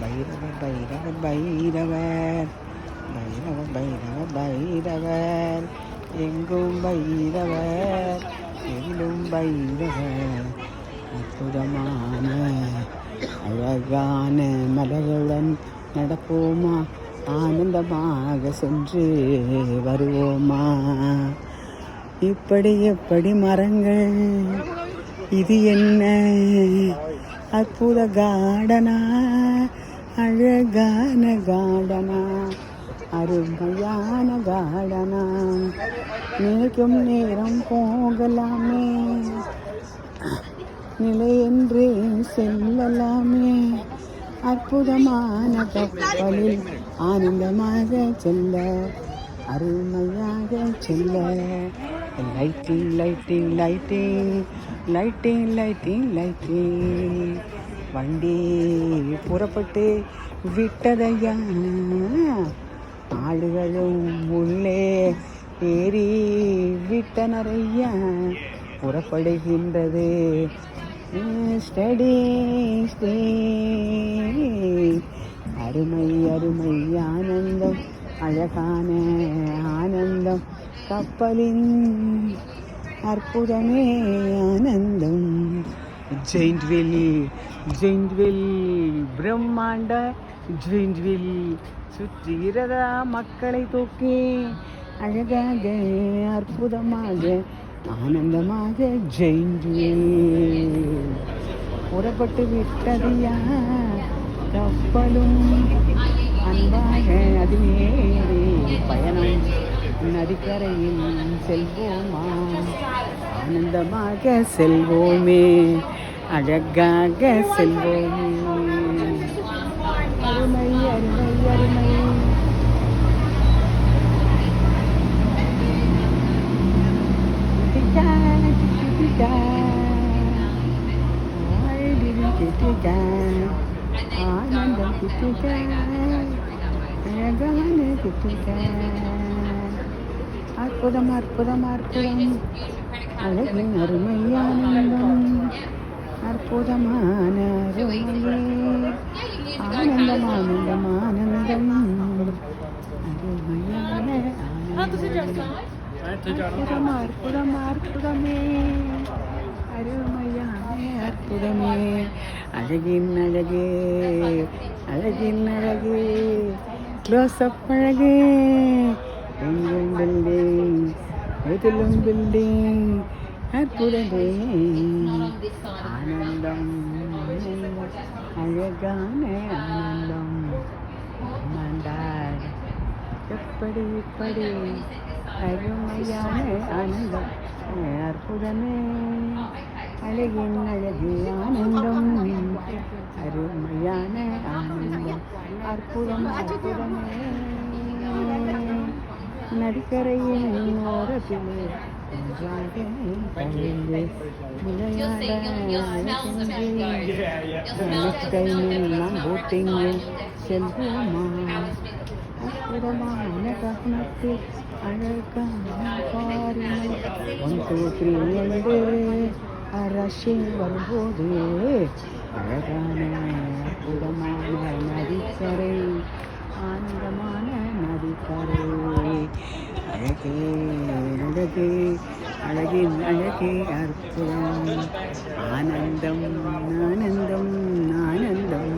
பைரவ பைரவ பைரவர். பைரவ பைரவ பைரவர். எங்கும் பைரவர் எங்கும் பைரவர். அற்புதமான அழகான மலர்களுடன் நடப்போமா? ஆனந்தமாக சென்று வருவோமா? இப்படி எப்படி மரங்கள் இது என்ன? அற்புத கார்டனா அழகான காடனா அருமையான காடனா. நினைக்கும் நேரம் போகலாமே. நிலையென்றே செல்லலாமே. அற்புதமான கப்பலில் ஆனந்தமாக செல்ல அருமையாக செல்ல. Lighting lighting lighting lighting lighting lighting வண்டி புறப்பட்டு விட்டதையா? ஆடுகளும் உள்ளே ஏறி விட்டனரையா? புறப்படுகின்றது. ஸ்டடி ஸ்டே அருமை அருமை ஆனந்தம் அழகான ஆனந்தம். கப்பலின் அற்புதமே ஆனந்தம். ஜெயின்ட்வில் ஜெயின்ட்வில் பிரம்மாண்ட ஜெயின்ட்வில் சுற்றுகிறதா மக்களை தூக்கி. அழகாக அற்புதமாக ஆனந்தமாக ஜெயின்ட்வில். புறப்பட்டு விட்டதையா? கப்பலும் அன்பாக அதுவே பயணம். நதிக்கரையில் செல்வோமா? ஆனந்தமாக செல்வோமே அழகாக செல்வோமே. அருமை அருமை அருமை. டிக்கா, டிக்கா, ஆனந்தம் டிக்கா, அழகான டிக்கா. அற்புதம் அற்புதம் அற்புதம் அழகின் அருமையானந்தம் அற்புதமான அருமையே ஆனந்தம் ஆனந்தம் ஆனந்தம் அருமையான ஆனந்தம் அற்புதம் அற்புதம் அற்புதமே அருமையான அற்புதமே அழகின் அழகே அழகின் அழகே க்ளோஸ் அப் அழகே எங்கும் பில்டிங் எதிலும் பில்டிங் அற்புதமே. ஆனந்தம் அழகான ஆனந்தம். ஆமாண்டார் எப்படி இப்படி அருமையான ஆனந்தம். அற்புதமே. அழகின் அழகு ஆனந்தம். அருமையான ஆனந்தம். அற்புதம் அற்புதமே. நதிக்கரையின் ஓரத்திலே போட்டிங்கில் செல்வோமா அற்புதமான கவனத்தில் அழகான பாருங்கள் ஒன் டூ த்ரீ என்று வரும்போது அழகான அற்புதமான நதிக்கரை ஆனந்தமான நதிக்கரை அழகே அழகே அழகின் அழகே அற்புதம் ஆனந்தம் ஆனந்தம் ஆனந்தம்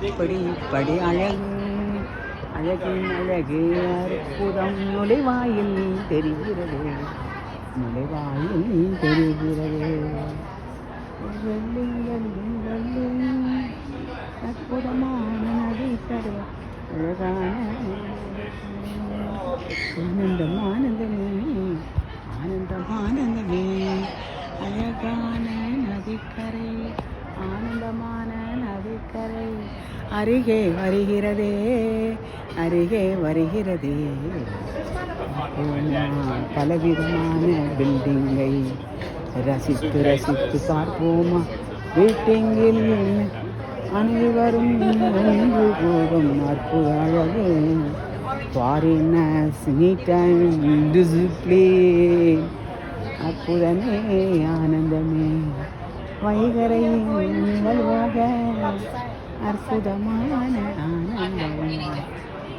இப்படி இப்படி அழகு அழகின் அழகு அற்புதம் நுழைவாயில் தெரிகிறது நுழைவாயில் தெரிகிறது வெள்ளி வெள்ளி வெள்ளி அழகான ஆனந்தம் ஆனந்தமே ஆனந்தம் ஆனந்தமே. அழகான நதிக்கரை ஆனந்தமான நதிக்கரை. அருகே வருகிறதே அருகே வருகிறதே. பலவிதமான பில்டிங்கை ரசித்து ரசித்து பார்ப்போமா? வீட்டெங்கில் அனைவரும் ஒன்று கூடும் அற்புத அழகு ஃபாரினர்ஸ் நீட் அண்ட் டிசிப்ளின் அற்புதமே ஆனந்தமே. வைகரை வலுவாக அற்புதமான ஆனந்தம்.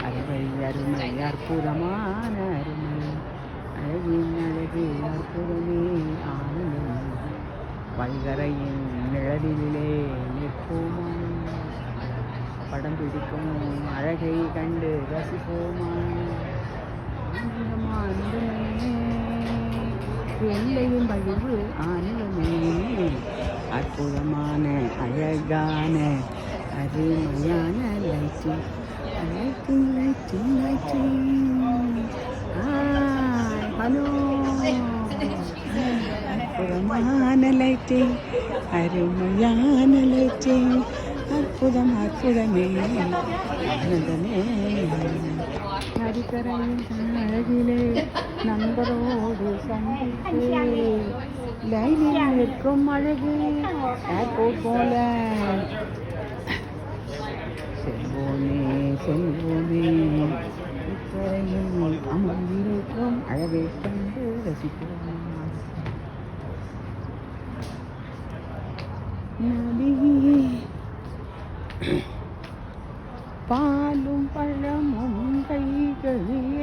அருமை அருமை அற்புதமான அருமை. அழகின் அழகே அற்புதமே ஆனந்தம். வைகரையின் நிழலிலே நிற்போமா படம் பிடிக்கும் அழகை கண்டு ரசிப்போமா எல்லையும் பகிர்வு ஆனந்தமே. அற்புதமான அழகான அருமையான லைட்டிங் லைட்டிங் லைட்டிங் லைட்டிங் அற்புதமான லைட்டிங் அருமையான லைட்டிங் அற்புதம் அற்புதமே ஆனந்தமே நதிக்கரையின் அழகிலே நண்பரோடு சந்தித்து லைனில் நிற்கும் அழகு ஏர்போர்ட் போல செல்வோமே செல்வோமே இக்கரையில் அமர்ந்திருக்கும் அழகை கண்டு ரசிப்போம்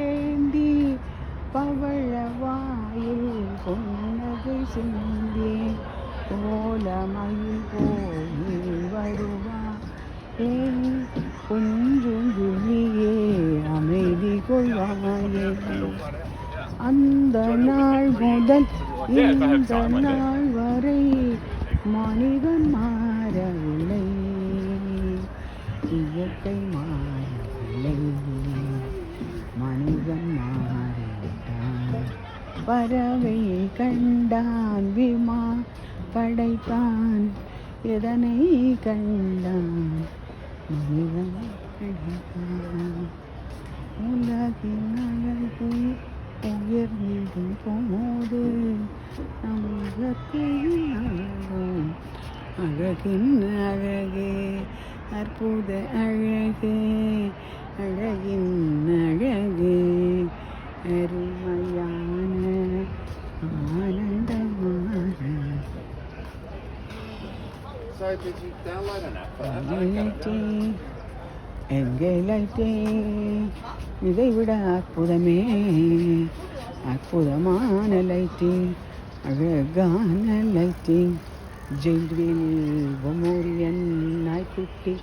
ஏந்தி பவழவாயில் பொன்னகை சிந்தேன் கோலமயில் போய் வருவா. கொஞ்சம் துணியே அமைதி கொள்வாயே. அந்த நாள் முதல் இந்த நாள் வரை மனிதன் மாறவில்லை. இயற்கை மாற பறவை கண்டான் விமா படைத்தான் எதனை கண்டான்? மனிதன் படைத்தான் உலகின் அழகு உயர்ந்திடும் போது நம் இயற்கையின் அழகின் அழகே அற்புத அழகே. did you download an app for that? லைட்டே எங்கே லைட்டே இதை விட அற்புதமே அற்புதமான லைட்டிங் அழகான லைட்டிங் ஜெயில்வில் பொமோரியன் நாய்க்குட்டி